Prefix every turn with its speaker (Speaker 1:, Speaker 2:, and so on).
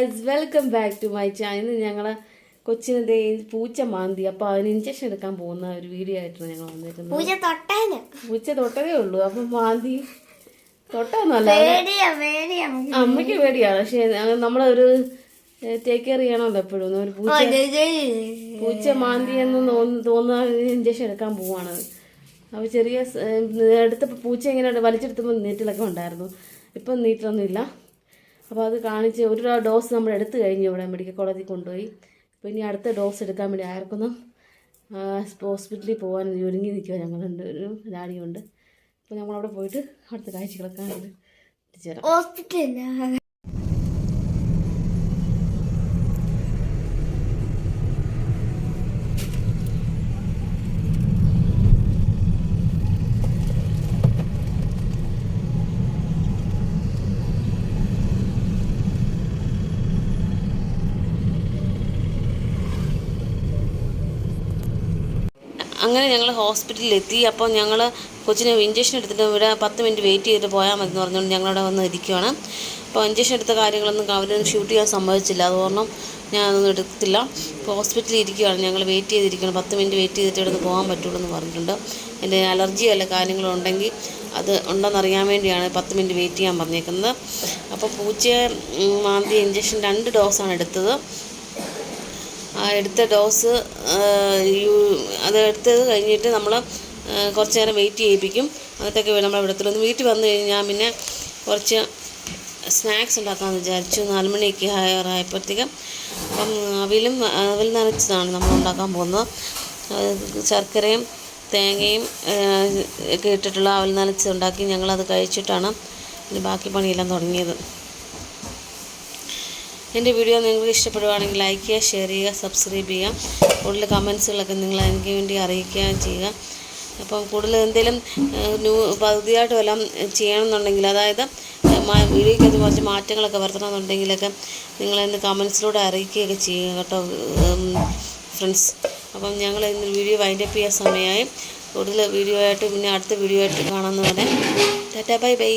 Speaker 1: Guys welcome back to my channel ഞങ്ങളെ കൊച്ചിനെ പൂച്ച മാന്തി. അപ്പൊ അതിന് ഇഞ്ചക്ഷൻ എടുക്കാൻ പോകുന്ന ഒരു വീഡിയോ ആയിട്ടാണ് ഞങ്ങൾ വന്നിരുന്നത്
Speaker 2: പൂച്ച തൊട്ടേന്.
Speaker 1: പൂച്ച തൊട്ടതേ ഉള്ളൂ. അപ്പൊ മാന്തി തൊട്ടൊന്നുമല്ല.
Speaker 2: പേടിയാ
Speaker 1: അമ്മയ്ക്ക് പേടിയാണ്. പക്ഷെ നമ്മളൊരു ടേക്ക് കെയർ ചെയ്യണമല്ലോ എപ്പോഴും. ഒരു പൂച്ച പൂച്ച മാന്തി എന്ന് തോന്നു- തോന്നുന്ന ഇഞ്ചക്ഷൻ എടുക്കാൻ പോവാണ്. അപ്പോൾ ചെറിയ എടുത്തപ്പോ എടുത്തപ്പോൾ പൂച്ച ഇങ്ങനെ വലിച്ചെടുത്തപ്പോൾ നീറ്റിലൊക്കെ ഉണ്ടായിരുന്നു. ഇപ്പം നീറ്റിലൊന്നും ഇല്ല അപ്പോൾ അത് കാണിച്ച് ഒരു ഡോസ് നമ്മൾ എടുത്തു കഴിഞ്ഞു ഇവിടെ മെഡിക്കൽ കോളേജിൽ കൊണ്ടുപോയി. അപ്പോൾ ഇനി അടുത്ത ഡോസ് എടുക്കാൻ വേണ്ടി ആർക്കൊന്നും ഹോസ്പിറ്റലിൽ പോകാൻ ഒരുങ്ങി നിൽക്കുക ഞങ്ങളുണ്ട് ഒരു ഡാഡിയുണ്ട് അപ്പോൾ നമ്മളവിടെ പോയിട്ട് അടുത്ത കാഴ്ചകളൊക്കെ കണ്ട് എത്തിച്ചേരാം
Speaker 2: ഹോസ്പിറ്റലില്ല
Speaker 1: അങ്ങനെ ഞങ്ങൾ ഹോസ്പിറ്റലിൽ എത്തി അപ്പോൾ ഞങ്ങൾ കൊച്ചിന് ഇഞ്ചക്ഷൻ എടുത്തിട്ട് ഇവിടെ പത്ത് മിനിറ്റ് വെയിറ്റ് ചെയ്തിട്ട് പോയാൽ മതി എന്ന് പറഞ്ഞുകൊണ്ട് ഞങ്ങളവിടെ വന്ന് ഇരിക്കുകയാണ് അപ്പോൾ ഇഞ്ചക്ഷൻ എടുത്ത കാര്യങ്ങളൊന്നും അവരൊന്നും ഷൂട്ട് ചെയ്യാൻ സമ്മതിച്ചില്ല. അത് ഞാൻ അതൊന്നും എടുത്തില്ല. ഇപ്പോൾ ഹോസ്പിറ്റലിൽ ഇരിക്കുകയാണ് ഞങ്ങൾ വെയിറ്റ് ചെയ്തിരിക്കണം പത്ത് മിനിറ്റ് വെയിറ്റ് ചെയ്തിട്ട് ഇവിടെ പോകാൻ പറ്റുള്ളൂ എന്ന് പറഞ്ഞിട്ടുണ്ട്. എന്റെ അലർജി വല്ല കാര്യങ്ങളും ഉണ്ടെങ്കിൽ അത് ഉണ്ടെന്നറിയാൻ വേണ്ടിയാണ് പത്ത് മിനിറ്റ് വെയിറ്റ് ചെയ്യാൻ പറഞ്ഞേക്കുന്നത്. അപ്പോൾ പൂച്ചയെ മാന്തി ഇഞ്ചക്ഷൻ രണ്ട് ഡോസാണ് എടുത്തത്. എടുത്ത ഡോസ് അത് എടുത്തത് കഴിഞ്ഞിട്ട് നമ്മൾ കുറച്ച് നേരം വെയിറ്റ് ചെയ്യിപ്പിക്കും. അന്നത്തേക്ക് നമ്മൾ വിടത്തുള്ളൂ വീട്ടിൽ വന്നു കഴിഞ്ഞാൽ പിന്നെ കുറച്ച് സ്നാക്സ് ഉണ്ടാക്കാമെന്ന് വിചാരിച്ചു. നാല് മണിയൊക്കെ ആയപ്പോഴത്തേക്കും അപ്പം അവിലും അവിൽ നനച്ചതാണ് നമ്മൾ ഉണ്ടാക്കാൻ പോകുന്നത്. ശർക്കരയും തേങ്ങയും ആ, ഒക്കെ ഇട്ടിട്ടുള്ള അവൽ നനച്ചുണ്ടാക്കി ഞങ്ങളത് കഴിച്ചിട്ടാണ് ബാക്കി പണിയെല്ലാം തുടങ്ങിയത്. എന്റെ വീഡിയോ നിങ്ങൾക്ക് ഇഷ്ടപ്പെടുവാണെങ്കിൽ ലൈക്ക് ചെയ്യുക ഷെയർ ചെയ്യുക സബ്സ്ക്രൈബ് ചെയ്യുക. കൂടുതൽ കമൻസുകളൊക്കെ നിങ്ങൾ എനിക്ക് വേണ്ടി അറിയിക്കുകയും ചെയ്യുക. അപ്പം കൂടുതൽ എന്തെങ്കിലും ന്യൂ പകുതിയായിട്ട് വല്ലതും ചെയ്യണമെന്നുണ്ടെങ്കിൽ അതായത് വീഡിയോയ്ക്ക് അത് കുറച്ച് മാറ്റങ്ങളൊക്കെ വരുത്തണമെന്നുണ്ടെങ്കിലൊക്കെ നിങ്ങളെന്ന് കമൻസിലൂടെ അറിയിക്കുകയൊക്കെ ചെയ്യുക കേട്ടോ ഫ്രണ്ട്സ് അപ്പം ഞങ്ങൾ ഇന്ന് വീഡിയോ വൈൻഡപ്പ് ചെയ്യാൻ സമയമായി. കൂടുതൽ വീഡിയോ ആയിട്ട് പിന്നെ അടുത്ത വീഡിയോ ആയിട്ട് കാണാമെന്ന് പറയാം ടാറ്റാ ബൈ ബൈ